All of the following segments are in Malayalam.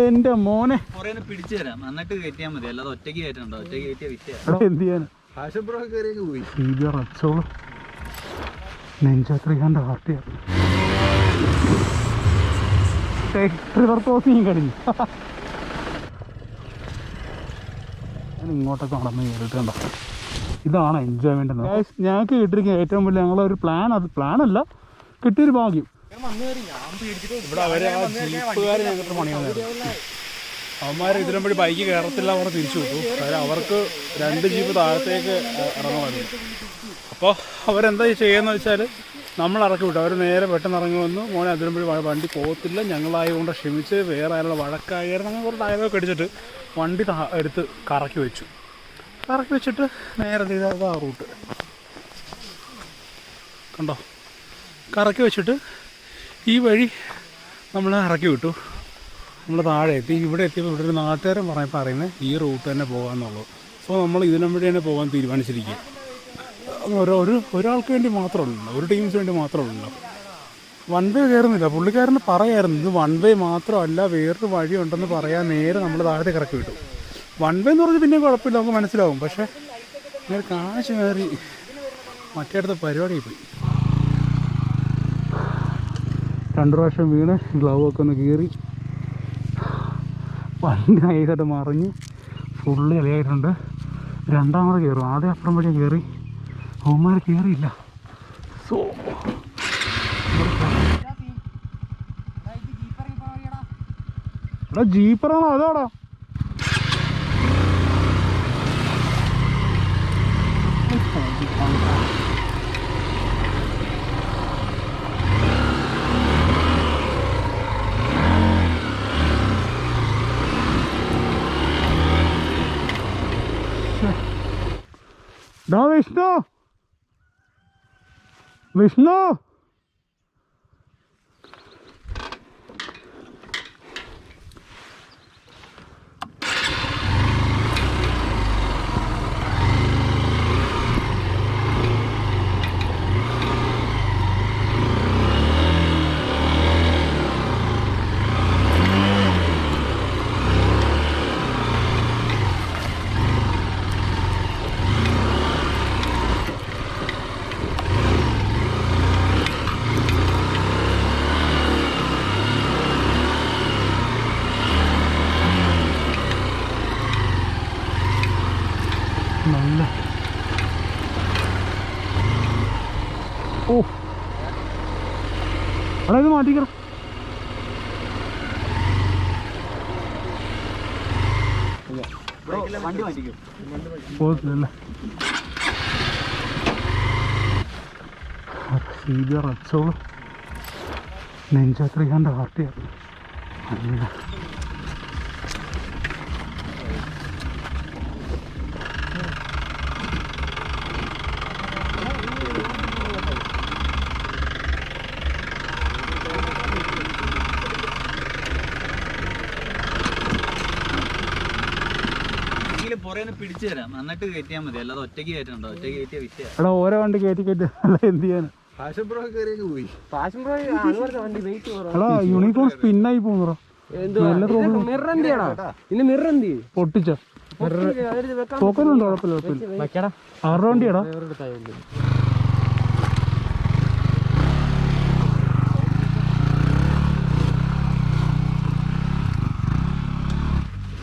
എന്റെ മോനെ. പിടിച്ചു തരാം. എന്നിട്ട് കയറ്റിയാൽ മതി. അല്ലാതെ ഒറ്റയ്ക്ക് കയറ്റണ്ടോ. ഒറ്റയ്ക്ക് കയറ്റിയാ എന്ത് ചെയ്യാൻ നെഞ്ചാത്രികാന്റെ പാർട്ടിയാണ് റിവർ ക്രോസിങ് കഴിഞ്ഞു ഞാൻ ഇങ്ങോട്ടൊക്കെ നടന്ന് കയറിയിട്ടുണ്ടോ ഇതാണ് എൻജോയ്മെന്റ് ഞങ്ങൾക്ക് കിട്ടിയിരിക്കുന്ന ഏറ്റവും വലിയ ഞങ്ങളൊരു ഒരു പ്ലാൻ അത് പ്ലാനല്ല അല്ല. കിട്ടിയൊരു ഭാഗ്യം. ഇവിടെ അവർ ആ ജീപ്പുകാർ ഞങ്ങൾക്ക് പണിയാണ് അവന്മാർ ഇതിനും വഴി ബൈക്ക് കയറത്തില്ല അവർ തിരിച്ചു വിട്ടു. കാര്യം അവർക്ക് രണ്ട് ജീപ്പ് താഴത്തേക്ക് ഇറങ്ങുമായിരുന്നു അപ്പോൾ അവരെന്താ ചെയ്യുന്നത് വെച്ചാൽ നമ്മൾ ഇറക്കി വിട്ടു. അവർ നേരെ പെട്ടെന്ന് ഇറങ്ങി വന്നു. മോനെ വഴി വണ്ടി പോകത്തില്ല. ഞങ്ങളായതുകൊണ്ട് ക്ഷമിച്ച് വേറെ ആരുടെ വഴക്കായിരുന്നു അങ്ങനെ കുറച്ച് ഡയലോഗ് അടിച്ചിട്ട് വണ്ടി എടുത്ത് കറക്കി വെച്ചു. കറക്കി വെച്ചിട്ട് നേരെ ചെയ്താൽ ആ റൂട്ട് കണ്ടോ? കറക്കി വെച്ചിട്ട് ഈ വഴി നമ്മൾ ഇറക്കി വിട്ടു. നമ്മൾ താഴെ എത്തി. ഇവിടെ എത്തിയപ്പോൾ ഇവിടെ ഒരു നാട്ടുകാരൻ പറഞ്ഞ പറയുന്നത് ഈ റൂട്ട് തന്നെ പോകാമെന്നുള്ളൂ അപ്പോൾ നമ്മൾ ഇതിനും വഴി തന്നെ പോകാൻ ഓരോ ഒരു ഒരാൾക്ക് വേണ്ടി മാത്രമല്ല ഒരു ടീമിന് വേണ്ടി മാത്രമല്ല. വൺ വേ കയറുന്നില്ല. പുള്ളിക്കാരന് പറയായിരുന്നു ഇത് വൺ വേ മാത്രമല്ല വേറൊരു വഴിയുണ്ടെന്ന് പറയാൻ നേരെ നമ്മൾ താഴത്തേക്ക് ഇറക്കി വിട്ടു. വൺ വേ എന്ന് പറഞ്ഞാൽ പിന്നെ കുഴപ്പമില്ല നമുക്ക് മനസ്സിലാവും. പക്ഷേ ഇങ്ങനെ കാശ് കയറി മറ്റേ അടുത്ത പരിപാടി പോയി. രണ്ടു പ്രാവശ്യം വീണ് ഗ്ലൗ ഒക്കെ ഒന്ന് കീറി. വണ്ടി നൈസായിട്ട് മറിഞ്ഞ് ഫുള്ള് ഇലയായിട്ടുണ്ട് രണ്ടാമത് കയറും ആദ്യം അപ്പുറം വഴിയും കയറി അവന്മാർ കയറിയില്ല സോ. ജീപ്പറാണോ അതോടാ? दा विष्णु विष्णु മാറ്റിക്കണം പോകത്തില്ലല്ലേ സീബിയർ അച്ചോൾ നെഞ്ചാത്രികാന്റെ പാർട്ടിയാണ് നല്ല എങ്കിലും പുറേ പിടിച്ചു തരാം. എന്നിട്ട് കയറ്റിയാൽ മതി. അല്ലാതെ ഒറ്റയ്ക്ക് കയറ്റണ്ടോ. ഒറ്റയ്ക്ക് കയറ്റിയ വിഷയം. എടാ ഓരോ വണ്ടി കയറ്റി കയറ്റി അല്ല എന്ത് ചെയ്യാൻ? ഫാഷൻ പ്രോ കയറിയൊക്കെ പോയി. ഫാഷൻ പ്രോ വണ്ടി വെയിറ്റ് കുറവാ. എടാ യൂണിക്കോൺ സ്പിന്നായി തോന്നുന്നു മിറർ എന്ത് ചെയ്യടാ ഇന്ന് മിറർ എന്ത് ചെയ്യും പൊട്ടിച്ച. പോക്കലുണ്ടോ കുഴപ്പമില്ല കുഴപ്പമില്ല. വെക്കടാ ആരുടെ വണ്ടിയാടാ?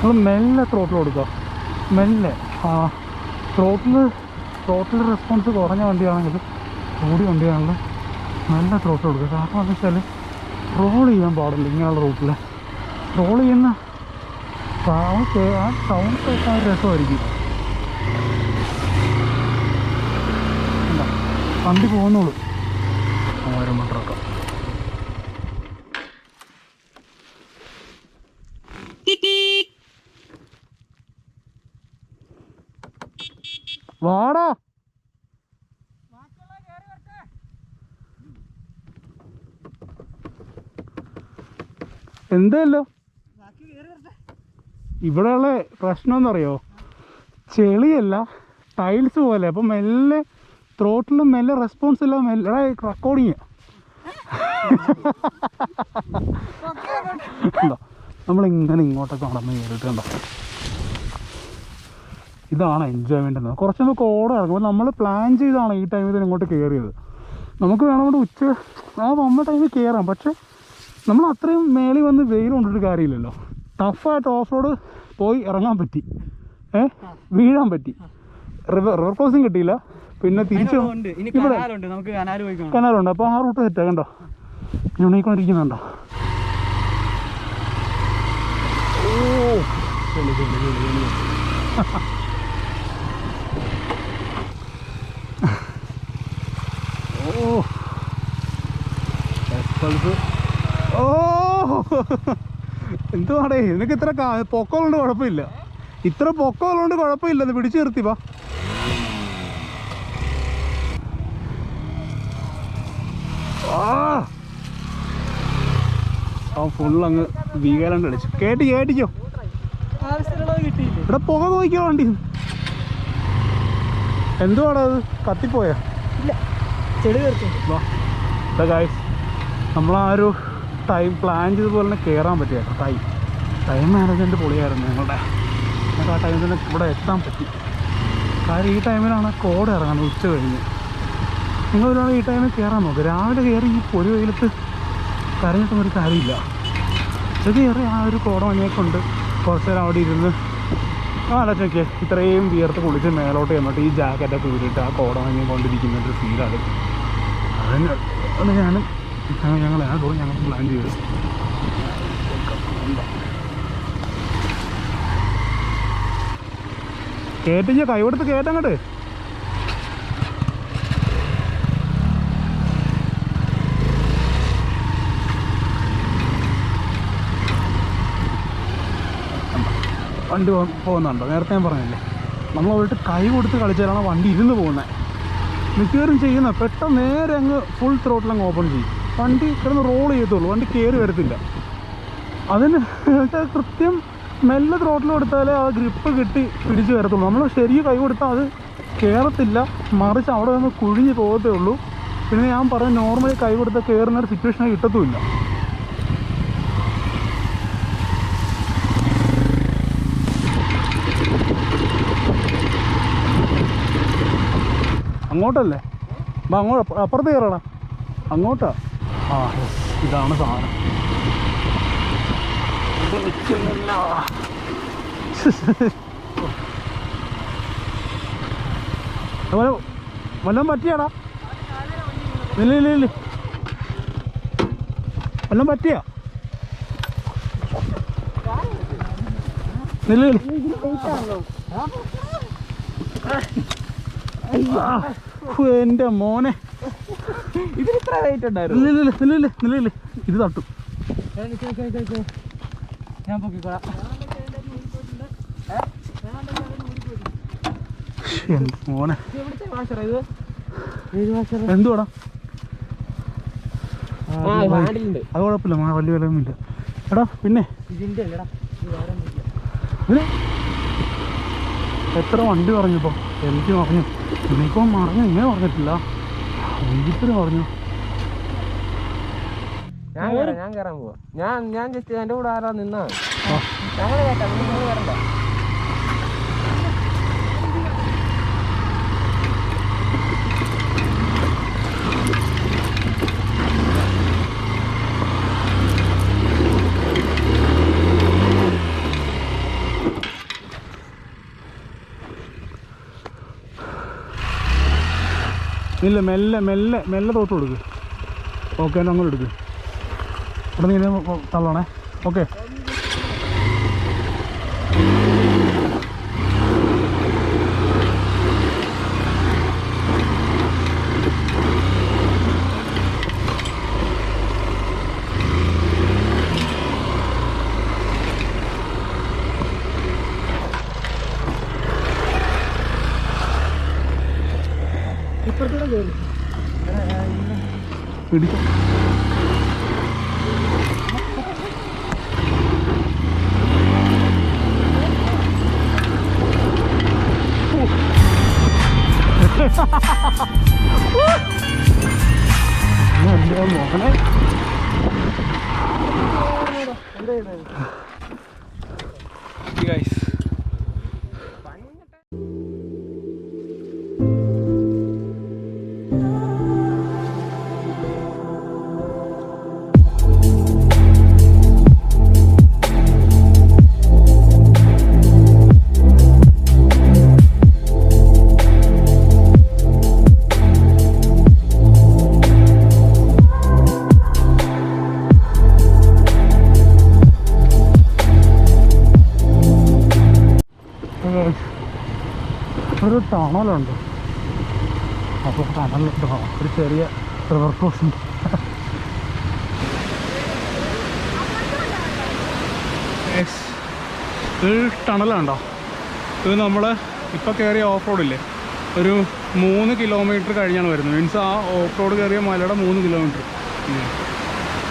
നമ്മൾ മെല്ലെ ത്രോട്ടിൽ കൊടുക്കുക മെല്ലെ. ആ ത്രോട്ടിൽ ത്രോട്ടിൽ റെസ്പോൺസ് കുറഞ്ഞ വണ്ടിയാണെങ്കിൽ കൂടി വണ്ടിയാണെങ്കിൽ മെല്ലെ ത്രോട്ടിൽ കൊടുക്കുക കാരണം എന്താ വെച്ചാൽ റോൾ ചെയ്യാൻ പാടില്ല ഇങ്ങനെയുള്ള റൂട്ടിൽ റോൾ ചെയ്യുന്ന ആ സൗണ്ട് കേൾക്കാൻ രസമായിരിക്കും. വണ്ടി പോകുന്നുള്ളൂ. മൂവായിരം നോർമൽ എന്തല്ലോ ഇവിടെയുള്ള പ്രശ്നം എന്നറിയോ ചെളിയല്ല ടൈൽസ് പോലെ. അപ്പം മെല്ലെ ത്രോട്ടിലും മെല്ലെ റെസ്പോൺസ് ഇല്ല മെല്ലെ റെക്കോർഡിങ് നമ്മളിങ്ങനെ ഇങ്ങോട്ടൊക്കെ നടന്ന് കയറിയിട്ടുണ്ടോ ഇതാണ് എൻജോയ്മെന്റ് എന്ന്. നമുക്ക് ഓടം ഇറങ്ങുമ്പോൾ നമ്മൾ പ്ലാൻ ചെയ്താണ് ഈ ടൈമിൽ ഇങ്ങോട്ട് കയറിയത്. നമുക്ക് വേണമെങ്കിൽ ഉച്ച ആ വന്ന ടൈമിൽ കയറാം. പക്ഷെ നമ്മൾ അത്രയും മേളിൽ വന്ന് വെയിൽ കൊണ്ടിട്ട് കാര്യമില്ലല്ലോ. ടഫായിട്ട് ഓഫ് റോഡ് പോയി ഇറങ്ങാൻ പറ്റി. ഏ? വീഴാൻ പറ്റി. റിവർ റിവർ ക്രോസിങ് കിട്ടിയില്ല. പിന്നെ തിരിച്ചു ഇവിടെ കനാലുണ്ട്. അപ്പോൾ ആ റൂട്ട് സെറ്റാ കണ്ടോ? യൂണിക്കൊണ്ടിരിക്കുന്നുണ്ടോ ഓ. ഓ. എന്തുവാടേ? നിനക്ക് ഇത്ര പൊക്കമുള്ളതുകൊണ്ട് കുഴപ്പമില്ല. ഇത്ര പൊക്കമുള്ളതുകൊണ്ട് കുഴപ്പമില്ല. എന്ന് പിടിച്ചു നിർത്തി വാ. ആ! അങ്ങ് വീകാലാണ്ട് കളിച്ചു. കേട്ടി കേട്ടിക്കോ? ഇവിടെ പുക നോക്കിയോ വണ്ടി. എന്തുവാടാ അത്? കത്തിപ്പോയാ? ചെടി തീർക്കും ആ ഒരു ടൈം പ്ലാൻ ചെയ്തതുപോലെ തന്നെ കയറാൻ പറ്റിയ ടൈം ടൈം മാനേജ്മെന്റ് പൊളിയായിരുന്നു ഞങ്ങളുടെ. ഞങ്ങൾക്ക് ആ ടൈമിൽ തന്നെ ഇവിടെ എത്താൻ പറ്റി. കാര്യം ഈ ടൈമിലാണ് കോഡ് ഇറങ്ങുന്നത് ഉച്ച കഴിഞ്ഞ്. നിങ്ങൾ ഒരാൾ ഈ ടൈമിൽ കയറാൻ നോക്കുക രാവിലെ കയറി ഈ പൊരു വെയിലത്ത് കരഞ്ഞിട്ടൊന്നും ഒരു കാര്യമില്ല. ഇത് കയറി ആ ഒരു കോട മഞ്ഞയെ കൊണ്ട് കുറച്ച് നേരം അവിടെ ഇരുന്ന് ആ അലച്ചൊക്കെ ഇത്രയും വിയർത്ത് കുളിച്ച് മേലോട്ട് ചെന്നിട്ട് ഈ ജാക്കറ്റൊക്കെ ഊരിയിട്ട് ആ കോട മഞ്ഞയെ കൊണ്ടിരിക്കുന്ന ഒരു ഫീലാണ് അതിന് അത് ഞാനും ഞങ്ങൾ ആ ടൂർ ഞങ്ങൾ പ്ലാൻ ചെയ്തത് കേട്ടിഞ്ഞ കൈവെടുത്ത് കേട്ടങ്ങോട്ട് വണ്ടി പോകുന്നുണ്ടോ? നേരത്തെ ഞാൻ പറഞ്ഞില്ലേ? നമ്മൾ പോയിട്ട് കൈ കൊടുത്ത് കളിച്ചാലാണ് വണ്ടി ഇരുന്ന് പോകുന്നത് മിക്കവാറും ചെയ്യുന്ന. പെട്ടെന്ന് നേരെ അങ്ങ് ഫുൾ ത്രോട്ടിൽ അങ്ങ് ഓപ്പൺ ചെയ്യും. വണ്ടി കിടന്ന് റോൾ ചെയ്യത്തുള്ളൂ. വണ്ടി കയറി വരത്തില്ല. അതിന് കൃത്യം മെല്ല ത്രോട്ടിൽ കൊടുത്താലേ ആ ഗ്രിപ്പ് കിട്ടി പിടിച്ച് വരത്തുള്ളൂ. നമ്മൾ ശരിക്കും കൈ കൊടുത്താൽ അത് കയറത്തില്ല മറിച്ച് അവിടെ നിന്ന് കുഴിഞ്ഞ് പോകത്തേ ഉള്ളൂ. പിന്നെ ഞാൻ പറഞ്ഞ നോർമലി കൈ കൊടുത്ത കയറുന്ന ഒരു സിറ്റുവേഷൻ കിട്ടത്തുമില്ല. അങ്ങോട്ടല്ലേ? ബാ അങ്ങോട്ട് അപ്പുറത്ത് കയറടാ അങ്ങോട്ടാ? ആ. ഇതാണ് സാധനം. ഇത് നിൽക്കുന്നില്ല അതുപോലെ വല്ലതും പറ്റിയാടാ. ഇല്ല ഇല്ല ഇല്ല. വല്ലതും പറ്റിയാ? ഇല്ല എന്റെ മോനെ. ഇതിന് ഇത്ര വെയിറ്റ് ഉണ്ടായിരുന്നു. ഇത് തട്ടും. ഞാൻ പൊക്കിക്കോളാം. മോനെ. എന്തുവാടാ? അത് കുഴപ്പമില്ല മാ വലിയ വിലയൊന്നുമില്ല എടാ പിന്നെ. എത്ര വണ്ടി പറഞ്ഞപ്പോ? എനിക്ക് പറഞ്ഞു എനിക്കോ മറിഞ്ഞു ഇങ്ങനെ പറഞ്ഞിട്ടില്ല. വീട്ടിൽ പറഞ്ഞു. ഞാൻ കേറാൻ ഞാൻ കയറാൻ പോവാ. ഞാൻ ഞാൻ ജസ്റ്റ് എന്റെ കൂടെ ആരാ നിന്നാ. ഞങ്ങൾ കേട്ടാ നിങ്ങൾ വരണ്ട ഇല്ല മെല്ലെ മെല്ലെ മെല്ലെ തോട്ട് കൊടുക്ക്. ഓക്കെ എന്നാൽ അങ്ങോട്ട് എടുക്ക്. ഇവിടെ നീ തള്ളണേ. ഓക്കെ പിടിക്കും റിവർ ക്രോസിംഗ് ഒരു ടണലുണ്ടോ ഇത് നമ്മൾ ഇപ്പോൾ കയറിയ ഓഫ് റോഡില്ലേ ഒരു മൂന്ന് കിലോമീറ്റർ കഴിഞ്ഞാണ് വരുന്നത്. മീൻസ് ആ ഓഫ് റോഡ് കയറിയ മലയുടെ മൂന്ന് കിലോമീറ്റർ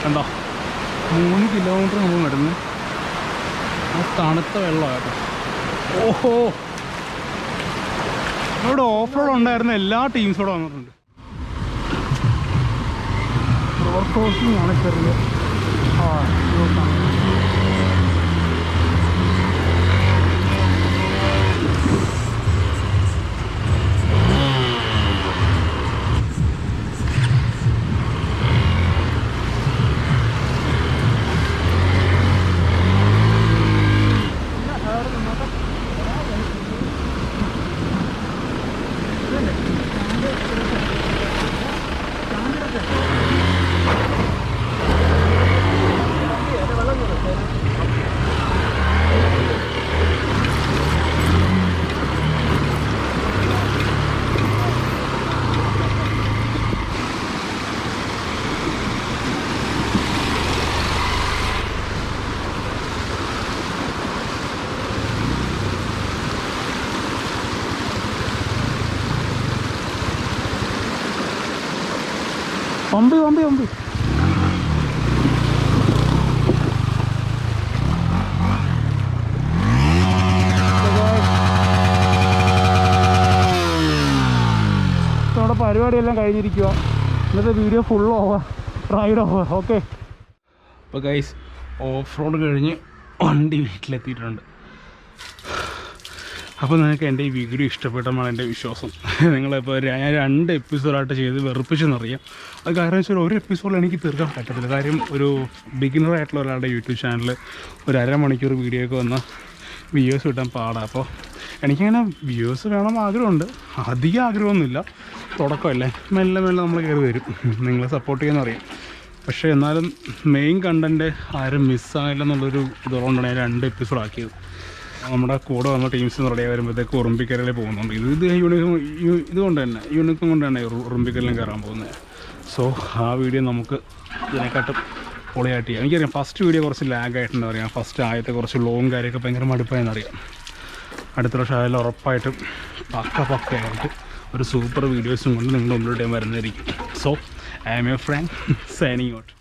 കണ്ടോ? മൂന്ന് കിലോമീറ്റർ നമ്മൾ വരുന്നു ആ തണുത്ത വെള്ളമാണ് കേട്ടോ. ഓഹോ. ഇവിടെ ഓഫ് റോഡ് ഉണ്ടായിരുന്ന എല്ലാ ടീംസും ഇവിടെ വന്നിട്ടുണ്ട്. റിവർ ക്രോസിംഗ് ആണ് ചെറിയ. ആ ഒമ്പി ഒമ്പി പമ്പ് നമ്മുടെ പരിപാടിയെല്ലാം കഴിഞ്ഞിരിക്കുക ഇന്നത്തെ video full over ride over okay അപ്പോൾ ഗൈസ് ഓഫ് റോഡ് കഴിഞ്ഞ് വണ്ടി വീട്ടിലെത്തിയിട്ടുണ്ട്. അപ്പോൾ നിങ്ങൾക്ക് എന്റെ ഈ വീഡിയോ ഇഷ്ടപ്പെട്ടെന്നാണ് എന്റെ വിശ്വാസം. നിങ്ങളിപ്പോൾ ഞാൻ രണ്ട് എപ്പിസോഡായിട്ട് ചെയ്ത് വെറുപ്പിച്ചെന്നറിയാം. അത് കാരണം വെച്ചാൽ ഒരു എപ്പിസോഡിൽ എനിക്ക് തീർക്കാൻ പറ്റത്തില്ല. കാര്യം ഒരു ബിഗിനർ ആയിട്ടുള്ള ഒരാളുടെ യൂട്യൂബ് ചാനൽ ഒരു അരമണിക്കൂർ വീഡിയോ ഒക്കെ വന്ന് വ്യൂവേഴ്സ് കിട്ടാൻ പാടാണ് അപ്പോൾ എനിക്കങ്ങനെ വ്യൂവേഴ്സ് വേണം ആഗ്രഹമുണ്ട്. അധികം ആഗ്രഹമൊന്നുമില്ല. തുടക്കമല്ലേ? മെല്ലെ മെല്ലെ നമ്മൾ കയറി വരും. നിങ്ങളെ സപ്പോർട്ട് ചെയ്യുന്നറിയാം പക്ഷേ എന്നാലും മെയിൻ കണ്ടന്റ് ആരും മിസ്സായില്ലെന്നുള്ളൊരു ഇതുകൊണ്ടാണ് ഞാൻ രണ്ട് എപ്പിസോഡ് ആക്കിയത്. നമ്മുടെ കൂടെ വന്ന ടീംസ് റെഡി വരുമ്പോഴത്തേക്ക് ഉറുമ്പിക്കരയിൽ പോകുന്നുണ്ട്. ഇത് ഇത് യൂണിഫോം ഇതുകൊണ്ട് തന്നെ. യൂണിഫോം കൊണ്ട് തന്നെ ഉറുമ്പിക്കരയിലും കയറാൻ പോകുന്നത്. സോ ആ വീഡിയോ നമുക്ക് ഇതിനെക്കാട്ടും പൊളിയായിട്ട് ചെയ്യാം. എനിക്കറിയാം ഫസ്റ്റ് വീഡിയോ കുറച്ച് ലാഗ് ആയിട്ടുണ്ട് അറിയാം. ഫസ്റ്റ് ആദ്യത്തെ കുറച്ച് ലോങ് കാര്യമൊക്കെ ഭയങ്കര മടുപ്പായെന്നറിയാം അടുത്ത പ്രാവശ്യം ആയാലും ഉറപ്പായിട്ടും പക്ക പക്കയായിട്ട് ഒരു സൂപ്പർ വീഡിയോസും കൊണ്ട് നിങ്ങളുടെ മുമ്പിലൂടെ ഞാൻ വരുന്നതായിരിക്കും. So I'm a Frank signing out